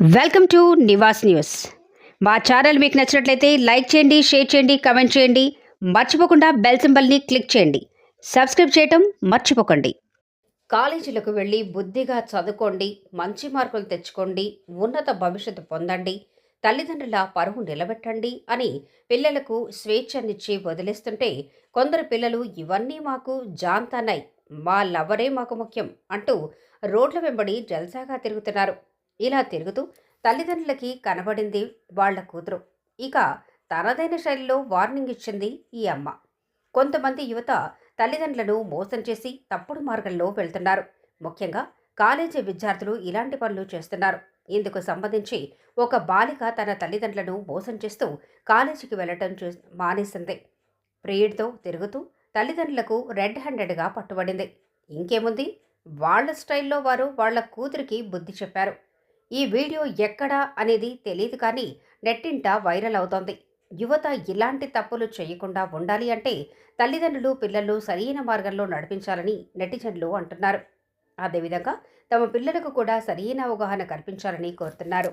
Welcome to Nivas news. మా channel మీకు నచ్చినట్లయితే లైక్ చేయండి షేర్ చేయండి కమెంట్ చేయండి. మర్చిపోకుండా బెల్ సింబల్ని క్లిక్ చేయండి. సబ్స్క్రైబ్ చేయటం మర్చిపోకండి. కాలేజీలకు వెళ్ళి బుద్ధిగా చదువుకోండి మంచి మార్కులు తెచ్చుకోండి ఉన్నత భవిష్యత్తు పొందండి తల్లిదండ్రుల పరువు నిలబెట్టండి అని పిల్లలకు స్వేచ్ఛనిచ్చి వదిలేస్తుంటే కొందరు పిల్లలు ఇవన్నీ మాకు జాంతానై మా లవరే మాకు ముఖ్యం అంటూ రోడ్ల వెంబడి జల్సాగా తిరుగుతున్నారు. ఇలా తిరుగుతూ తల్లిదండ్రులకి కనబడింది వాళ్ళ కూతురు. ఇక తనదైన శైలిలో వార్నింగ్ ఇచ్చింది ఈ అమ్మ. కొంతమంది యువత తల్లిదండ్రులను మోసం చేసి తప్పుడు మార్గంలో వెళ్తున్నారు. ముఖ్యంగా కాలేజీ విద్యార్థులు ఇలాంటి పనులు చేస్తున్నారు. ఇందుకు సంబంధించి ఒక బాలిక తన తల్లిదండ్రులను మోసం చేస్తూ కాలేజీకి వెళ్ళటం చూ మానేసింది. ప్రియుడితో తిరుగుతూ తల్లిదండ్రులకు రెడ్ హ్యాండెడ్గా పట్టుబడింది. ఇంకేముంది? వాళ్ళ స్టైల్లో వారు వాళ్ళ కూతురికి బుద్ధి చెప్పారు. ఈ వీడియో ఎక్కడా అనేది తెలియదు కానీ నెట్టింట వైరల్ అవుతోంది యువత ఇలాంటి తప్పులు చేయకుండా ఉండాలి అంటే తల్లిదండ్రులు పిల్లలు సరైన మార్గంలో నడిపించాలని నెటిజన్లు అంటున్నారు అదేవిధంగా తమ పిల్లలకు కూడా సరైన అవగాహన కల్పించాలని కోరుతున్నారు